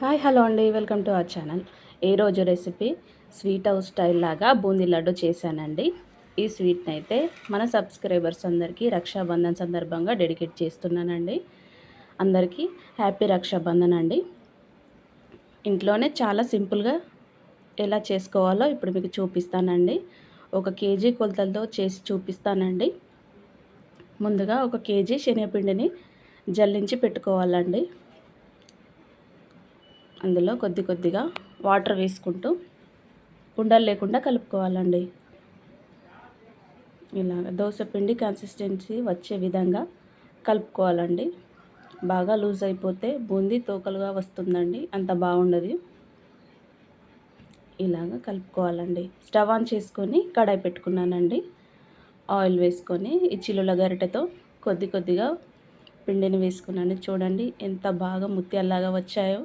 Hi hello అండి. Welcome to our channel. ఏ రోజు recipe? Sweet house style లాగా బూందీ లడ్డు చేశానండి. ఈ స్వీట్ని అయితే మన సబ్స్క్రైబర్స్ అందరికీ రక్షాబంధన్ సందర్భంగా డెడికేట్ చేస్తున్నానండి. అందరికీ హ్యాపీ రక్షాబంధన్ అండి. ఇంట్లోనే చాలా సింపుల్గా ఎలా చేసుకోవాలో ఇప్పుడు మీకు చూపిస్తానండి. ఒక కేజీ కొలతలతో చేసి చూపిస్తానండి. ముందుగా ఒక కేజీ శనగపిండిని జల్లించి పెట్టుకోవాలండి. అందులో కొద్ది కొద్దిగా వాటర్ వేసుకుంటూ ఉండలు లేకుండా కలుపుకోవాలండి. ఇలాగ దోశ పిండి కన్సిస్టెన్సీ వచ్చే విధంగా కలుపుకోవాలండి. బాగా లూజ్ అయిపోతే బూందీ తోకలుగా వస్తుందండి. అంత బాగుండదు. ఇలాగ కలుపుకోవాలండి. స్టవ్ ఆన్ చేసుకొని కడాయి పెట్టుకున్నానండి. ఆయిల్ వేసుకొని ఈ చిల్లుల గరిటెతో కొద్ది కొద్దిగా పిండిని వేసుకున్నాను. చూడండి ఎంత బాగా ముత్యాల్లాగా వచ్చాయో.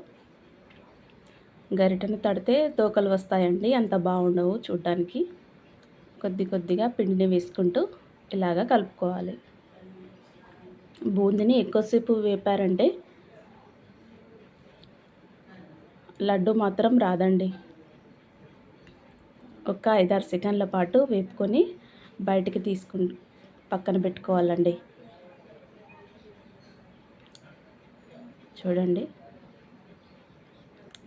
గరిటెను తడితే తోకలు వస్తాయండి. అంత బాగుండవు చూడ్డానికి. కొద్ది కొద్దిగా పిండిని వేసుకుంటూ ఇలాగ కలుపుకోవాలి. బూందీని ఎక్కువసేపు వేపారంటే లడ్డు మాత్రం రాదండి. ఒక ఐదారు సెకండ్ల పాటు వేపుకొని బయటికి తీసుకు పక్కన పెట్టుకోవాలండి. చూడండి.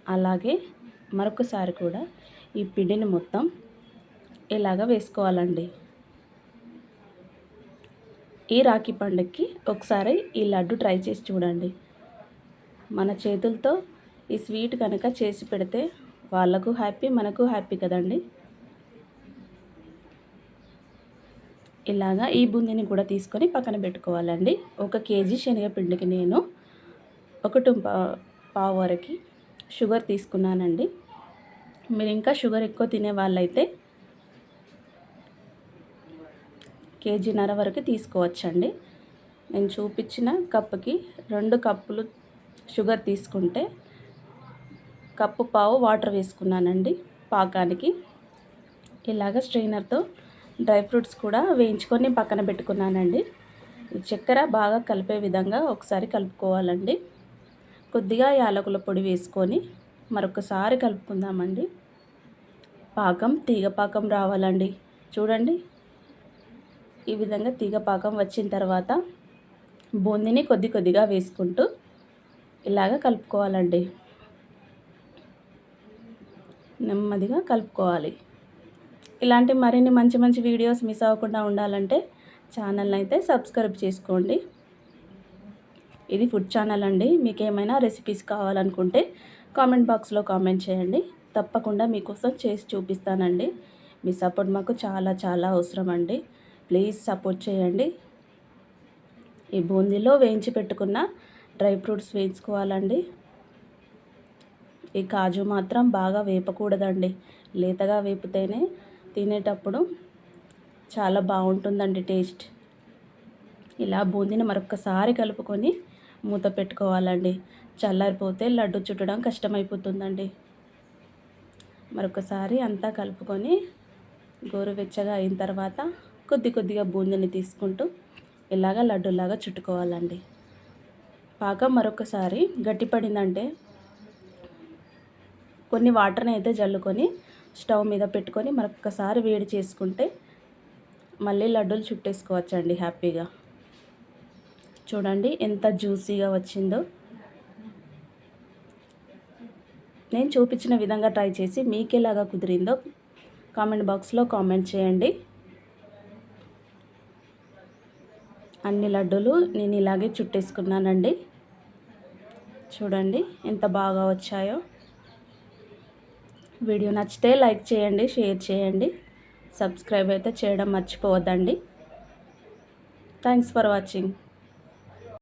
అలాగే మరొకసారి కూడా ఈ పిండిని మొత్తం ఇలాగ వేసుకోవాలండి. ఈ రాఖీ పండుగకి ఒకసారి ఈ లడ్డు ట్రై చేసి చూడండి. మన చేతులతో ఈ స్వీట్ కనుక చేసి పెడితే వాళ్ళకు హ్యాపీ మనకు హ్యాపీ కదండి. ఇలాగా ఈ బూందీని కూడా తీసుకొని పక్కన పెట్టుకోవాలండి. ఒక కేజీ శనగపిండికి నేను ఒక టుంప పావు వరకు షుగర్ తీసుకున్నానండి. మీరు ఇంకా షుగర్ ఎక్కువ తినే వాళ్ళైతే కేజీన్నర వరకు తీసుకోవచ్చండి. నేను చూపించిన కప్పుకి రెండు కప్పులు షుగర్ తీసుకుంటే కప్పు పావు వాటర్ వేసుకున్నానండి పాకానికి. ఇలాగ స్ట్రైనర్తో డ్రై ఫ్రూట్స్ కూడా వేయించుకొని పక్కన పెట్టుకున్నానండి. చక్కెర బాగా కలిపే విధంగా ఒకసారి కలుపుకోవాలండి. కొద్దిగా యాలకుల పొడి వేసుకొని మరొకసారి కలుపుకుందామండి. పాకం తీగ పాకం రావాలండి. చూడండి. ఈ విధంగా తీగ పాకం వచ్చిన తర్వాత బూందీని కొద్ది కొద్దిగా వేసుకుంటూ ఇలాగ కలుపుకోవాలండి. నెమ్మదిగా కలుపుకోవాలి. ఇలాంటి మరిన్ని మంచి మంచి వీడియోస్ మిస్ అవ్వకుండా ఉండాలంటే ఛానల్ని అయితే సబ్స్క్రైబ్ చేసుకోండి. ఇది ఫుడ్ ఛానల్ అండి. మీకు ఏమైనా రెసిపీస్ కావాలనుకుంటే కామెంట్ బాక్స్లో కామెంట్ చేయండి. తప్పకుండా మీకోసం చేసి చూపిస్తానండి. మీ సపోర్ట్ మాకు చాలా చాలా అవసరం అండి ప్లీజ్ సపోర్ట్ చేయండి. ఈ బూందీలో వేయించి పెట్టుకున్న డ్రై ఫ్రూట్స్ వేయించుకోవాలండి. ఈ కాజు మాత్రం బాగా వేపకూడదండి. లేతగా వేపితేనే తినేటప్పుడు చాలా బాగుంటుందండి టేస్ట్. ఇలా బూందీని మరొకసారి కలుపుకొని మూత పెట్టుకోవాలండి. చల్లారిపోతే లడ్డు చుట్టడం కష్టమైపోతుందండి. మరొకసారి అంతా కలుపుకొని గోరువెచ్చగా అయిన తర్వాత కొద్ది కొద్దిగా బూందీని తీసుకుంటూ ఇలాగ లడ్డులాగా చుట్టుకోవాలండి. పాకం మరొకసారి గట్టిపడిందంటే కొన్ని వాటర్ని అయితే జల్లుకొని స్టవ్ మీద పెట్టుకొని మరొకసారి వేడి చేసుకుంటే మళ్ళీ లడ్డూలు చుట్టేసుకోవచ్చండి హ్యాపీగా. చూడండి ఎంత జ్యూసీగా వచ్చిందో. నేను చూపించిన విధంగా ట్రై చేసి మీకేలాగా కుదిరిందో కామెంట్ బాక్స్లో కామెంట్ చేయండి. అన్ని లడ్డూలు నేను ఇలాగే చుట్టేసుకున్నానండి. చూడండి ఎంత బాగా వచ్చాయో. వీడియో నచ్చితే లైక్ చేయండి షేర్ చేయండి. సబ్స్క్రైబ్ అయితే చేయడం మర్చిపోవద్దండి. Thanks for watching.